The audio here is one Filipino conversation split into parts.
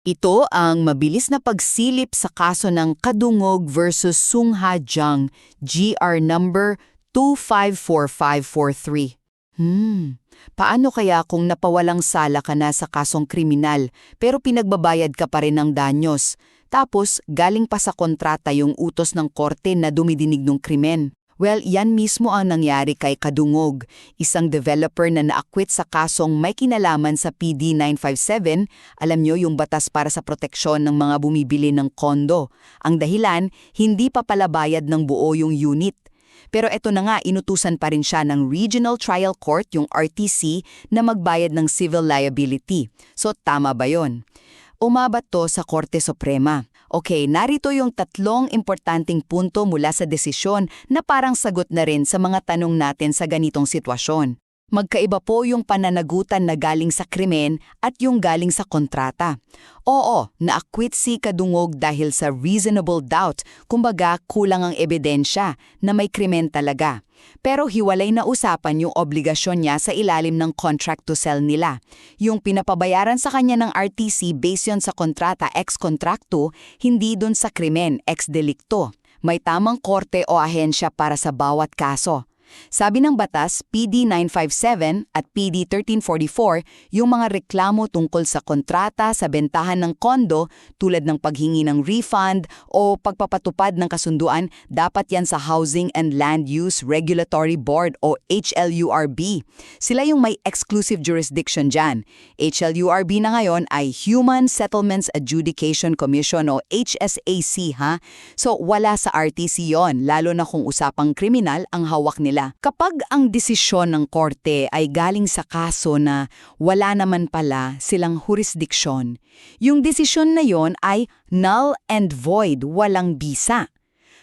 Ito ang mabilis na pagsilip sa kaso ng Kadungog versus Sung Ha Jung, GR number 254543. Hmm, paano kaya kung napawalang sala ka na sa kasong kriminal pero pinagbabayad ka pa rin ng danyos? Tapos, galing pa sa kontrata yung utos ng korte na dumidinig ng krimen. Well, yan mismo ang nangyari kay Kadungog, isang developer na naakwit sa kasong may kinalaman sa PD 957, alam nyo yung batas para sa proteksyon ng mga bumibili ng kondo. Ang dahilan, hindi pa pala bayad ng buo yung unit. Pero eto na nga, inutusan pa rin siya ng Regional Trial Court, yung RTC, na magbayad ng civil liability. So tama ba yon? Umabat to sa Korte Suprema. Okay, narito yung tatlong importanteng punto mula sa desisyon na parang sagot na rin sa mga tanong natin sa ganitong sitwasyon. Magkaiba po yung pananagutan na galing sa krimen at yung galing sa kontrata. Oo, na-acquit si Kadungog dahil sa reasonable doubt, kumbaga kulang ang ebidensya na may krimen talaga. Pero hiwalay na usapan yung obligasyon niya sa ilalim ng contract to sell nila. Yung pinapabayaran sa kanya ng RTC based yon sa kontrata ex contracto, hindi dun sa krimen ex delicto. May tamang korte o ahensya para sa bawat kaso. Sabi ng batas, PD 957 at PD 1344, yung mga reklamo tungkol sa kontrata sa bentahan ng kondo tulad ng paghingi ng refund o pagpapatupad ng kasunduan, dapat yan sa Housing and Land Use Regulatory Board o HLURB. Sila yung may exclusive jurisdiction dyan. HLURB na ngayon ay Human Settlements Adjudication Commission o HSAC ha. So wala sa RTC yon lalo na kung usapang kriminal ang hawak nila. Kapag ang desisyon ng korte ay galing sa kaso na wala naman pala silang jurisdiksyon, yung desisyon na yon ay null and void, walang bisa.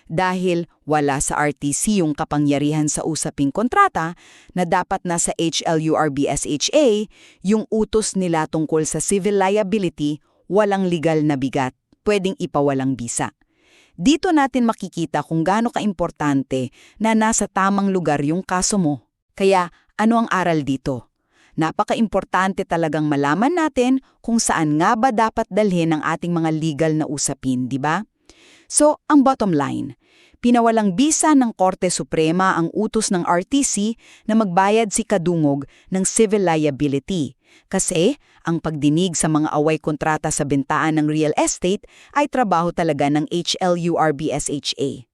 Dahil wala sa RTC yung kapangyarihan sa usaping kontrata na dapat nasa HLURB-SHA, yung utos nila tungkol sa civil liability, walang legal na bigat, pwedeng ipawalang bisa. Dito natin makikita kung gaano kaimportante na nasa tamang lugar yung kaso mo. Kaya ano ang aral dito? Napaka-importante talagang malaman natin kung saan nga ba dapat dalhin ang ating mga legal na usapin, di ba? So, ang bottom line, pinawalang bisa ng Korte Suprema ang utos ng RTC na magbayad si Kadungog ng civil liability. Kasi ang pagdinig sa mga away kontrata sa bentaan ng real estate ay trabaho talaga ng HLURB-SHA.